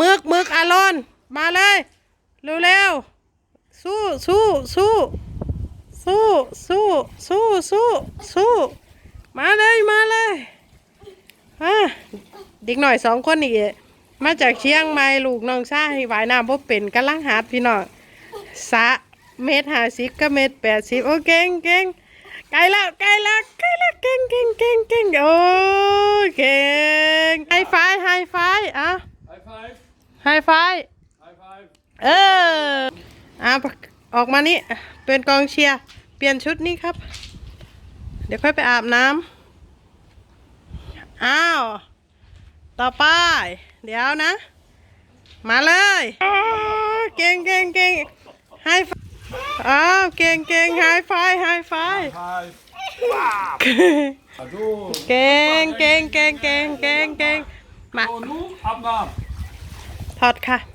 มึกมึกอารอนมาเลยเร็วเร็วๆ สู้สู้สู้สู้สู้สู้สู้สู้มาเลยมาเลยฮะเด็กหน่อยสองคนนี่มาจากเชียงใหม่ลูกน้องชายว่ายน้ำบ่เป็นกำลังหาดพี่น้องสะเมตรห้าสิบก็เมตรแปดสิบโอ้เก่งเก่งไกลแล้วไกลแล้วไกลแล้วเก่งเก่งเก่งเก่งโอ้เก่งไฮไฟว์ไฮไฟว์อะ High five. ไฮไฟว์ High five. เอออะออกมานี่เป็นกองเชียร์ เปลี่ยนชุดนี่ครับ เดี๋ยวค่อยไปอาบน้ำ อ้าว ต่อไป เดี๋ยวนะ มาเลยอ้าวเก่งเก่งเก่งไฮไฟอ้าว เก่งเก่งไฮไฟไฮไฟ Five. Ado. เก่งเก่งเก่งเก่งเก่งเก่งมา Og nu, Abner. พอดค่ะ